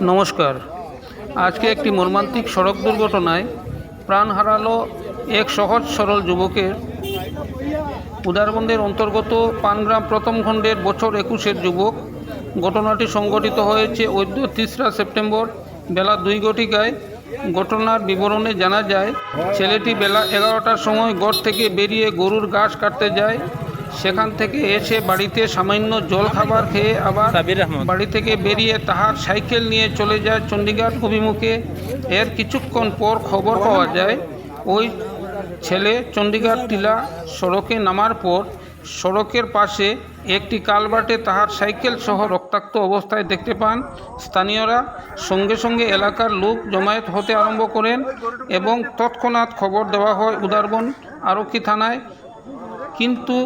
নমস্কার। আজকে একটি মর্মান্তিক সড়ক দুর্ঘটনায় প্রাণ হারালো এক সহজ সরল যুবকের। উদারবন্দের অন্তর্গত পানগ্রাম প্রথম খণ্ডের বছর একুশের যুবক। ঘটনাটি সংঘটিত হয়েছে ঐদ্য তিসরা সেপ্টেম্বর বেলা দুই ঘটিকায় ঘটনার বিবরণে জানা যায়, ছেলেটি বেলা এগারোটার সময় গড় থেকে বেরিয়ে গরুর ঘাস কাটতে যায়। সেখান থেকে এসে বাড়িতে সামান্য জল খাবার খেয়ে আবার বাড়ি থেকে বেরিয়ে তাহার সাইকেল নিয়ে চলে যায় চণ্ডীগড় অভিমুখে। এর কিছুক্ষণ পর খবর পাওয়া যায় ওই ছেলে চণ্ডীগড় টিলা সড়কে নামার পর সড়কের পাশে একটি কালবাটে তাহার সাইকেল সহ রক্তাক্ত অবস্থায় দেখতে পান। স্থানীয়রা সঙ্গে সঙ্গে এলাকার লোক জমায়েত হতে আরম্ভ করেন এবং তৎক্ষণাৎ খবর দেওয়া হয় উদারবন আরক্ষী থানায়। কিন্তু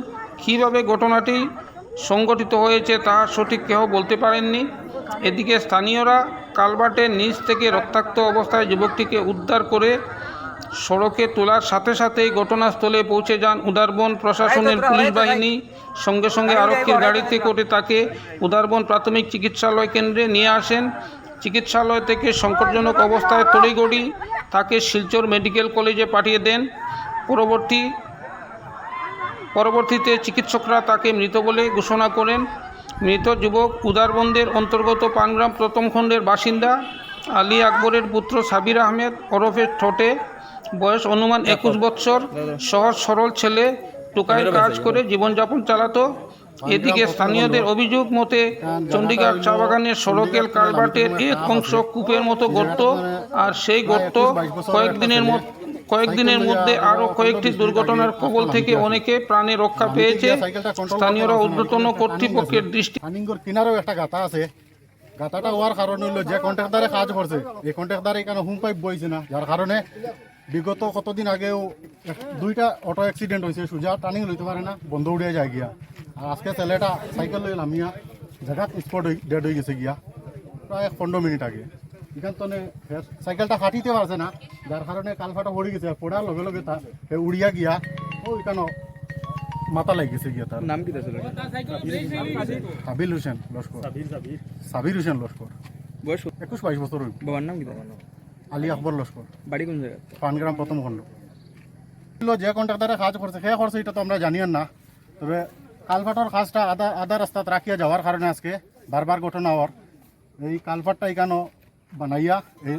কীভাবে ঘটনাটি সংগঠিত হয়েছে তাহা সঠিক কেউ বলতে পারেননি। এদিকে স্থানীয়রা কালবাটের নিচ থেকে রক্তাক্ত অবস্থায় যুবকটিকে উদ্ধার করে সড়কে তোলার সাথে সাথেই ঘটনাস্থলে পৌঁছে যান উদারবন প্রশাসনের পুলিশ বাহিনী। সঙ্গে সঙ্গে আরক্ষীর গাড়িতে করে তাকে উদারবন প্রাথমিক চিকিৎসালয় কেন্দ্রে নিয়ে আসেন। চিকিৎসালয় থেকে সংকটজনক অবস্থায় তড়িগড়ি তাকে শিলচর মেডিকেল কলেজে পাঠিয়ে দেন। পরবর্তী পরবর্তীতে চিকিৎসকরা তাকে মৃত বলে ঘোষণা করেন। মৃত যুবক উদারবন্দের অন্তর্গত পানগ্রাম প্রথম খণ্ডের বাসিন্দা আলী আকবরের পুত্র সাবির আহমেদ ওরফে ঠোঁটে। বয়স অনুমান একুশ বৎসর সহজ সরল ছেলে টুকাইয়ের কাজ করে জীবনযাপন চালাতো। এদিকে স্থানীয়দের অভিযোগ মতে চণ্ডীগড় চা বাগানের সড়কের কালভার্টের এক অংশ কূপের মতো গর্ত আর সেই গর্ত কয়েকদিনের মধ্যে কয়েকদিনের মধ্যে আরও কয়েকটি দুর্ঘটনার কবল থেকে অনেকে প্রাণে রক্ষা পেয়েছে। স্থানীয়রা ঊর্ধ্বতন কর্তৃপক্ষের দৃষ্টি কিনারেও একটা গাতা আছে। গাতাটা হওয়ার কারণে হলো যে কন্ট্রাক্টারে কাজ করছে। এই কন্ট্রাক্টার এখানে হুম পাইপ বইছে না? যার কারণে বিগত কতদিন আগেও দুইটা অটো অ্যাক্সিডেন্ট হয়েছে সোজা টার্নিং লইতে পারে না বন্ধ উড়িয়ে যায় গিয়া। আর আজকে ছেলেটা সাইকেল লই লামিয়া জায়গাত স্পট ডেড হয়ে গেছে গিয়া। প্রায় পনেরো মিনিট আগে। এখান তো সাইকেলটা ফাটিতে পারছে না যার কারণে কালফাটা পড়ে গেছে আর পড়ার লগে লগে তা উড়িয়া গিয়া ও এখানে মাথা লাগি গেছে গিয়া তার। নাম কি ছিল সাবিল হোসেন লস্কর। সাবির হোসেন লস্কর। বয়স একুশ বাইশ বছর। বাবার নাম কি আলী আকবর লস্কর। বাড়ি কোন জায়গা পানগ্রাম প্রথম খণ্ড। যে কন্ট্রাক্টারে কাজ করছে সে করছে এটা তো আমরা জানিয়েন না। তবে কালভার্টর কাজটা আধা আধা রাস্তাত রাখিয়া যাওয়ার কারণে আজকে বারবার ঘটনা হওয়ার। এই কালভার্টটা এখানো বানাইয়া এই